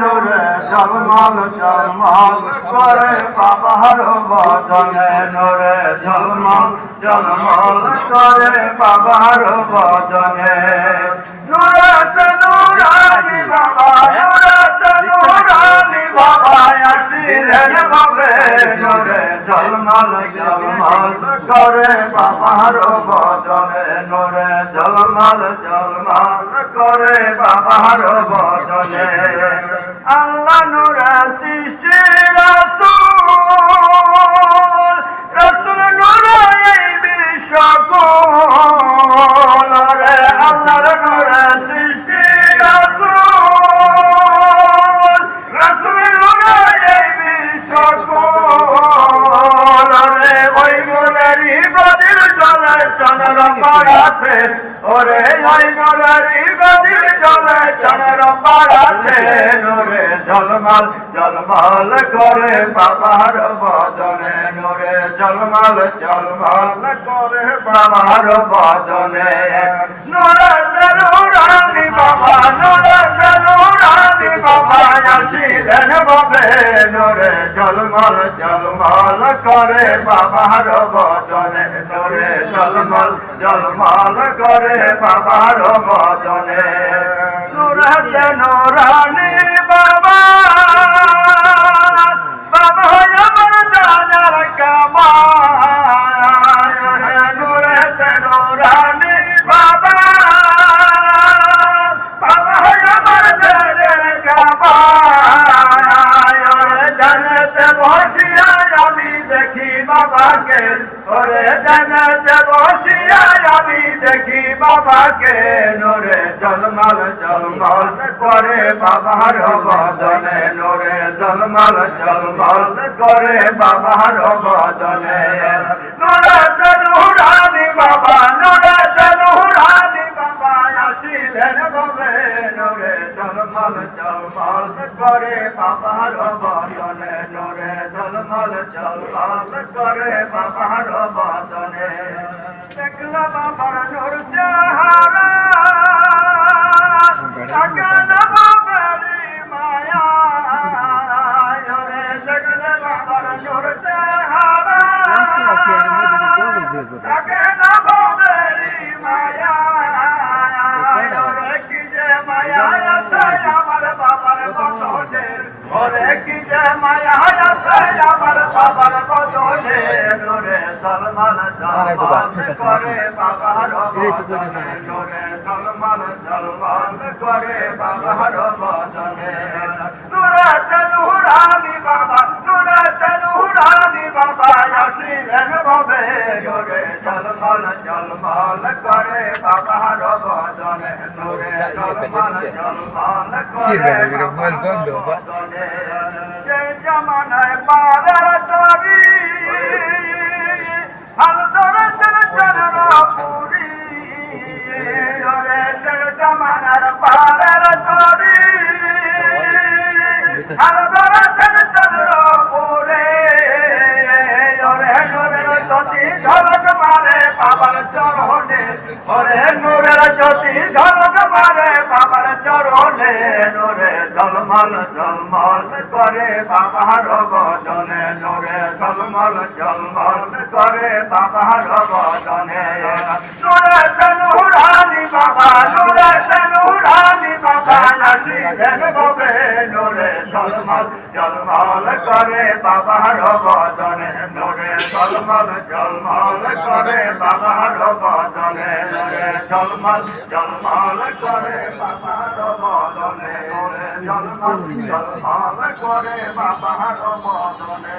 নুরে জলমল জলমল করে বাবার বদনে নূরে জলমল জলমল করে বাবার বদনে নূরে নুরানি বাবা নুরে জলমল জলমল করে বাবার বদনে নুরে জলমল জলমল করে বাবার বদনে আল্লাহ নুরা সৃষ্টি রসুল। রসুল নুরা এই বিশ্বকুল রে আল্লাহর নোরে জলমাল জলমাল করে বাবার বদনে নোরে জলমাল জলমাল করে বাবার বদনে নোরে জলমল জলমল করে বাবার বদনে নোরে জলমল জলমল করে বাবার বদনে নুরতে নুরানি বাবাকে ওরে জানতে বসিয়া আমি দেখি বাবাকে। করে বাবার বদনে নোরে জলমাল জলমল করে বাবার বদনে নোরে চলুরানি বাবা বাবার বদনে নোরে জলমল জলমল করে বাবার বদনে। দেখলা বাবার নোর চেহারা ওরে যে মায়া আমার বাবার বদনে রে সলমান করে বাবার রে সলমান সলমান করে বাবার বদনে নুরা চলুরানি বাবা নুরা চলুরানি বাবা আসিলেন ববে সলমান সলমান করে বাবার বদনে নুরে সলমান সলমান করে বাবার বদনে যে জামানায় পারার তরি হাল ধরে চন্দ্র পুরী জামানার পারার তরি হাল ওরে নুরের জ্যোতি ঝলক মারে, বাবার চরণে, নুরে জলমল জলমল করে বাবার বদনে নুরে জলমল জলমল করে বাবার বদনে নুরে চলুরানি বাবা, নুরে বাবা নাচি দেন ববে নুরে জলমল জলমল করে বাবার বদনে নুরে জলমল জলমল করে বাবার বদনে নুরে জলমল জলমল করে বাবার বদনে নুরে জলমল জলমল করে বাবার বদনে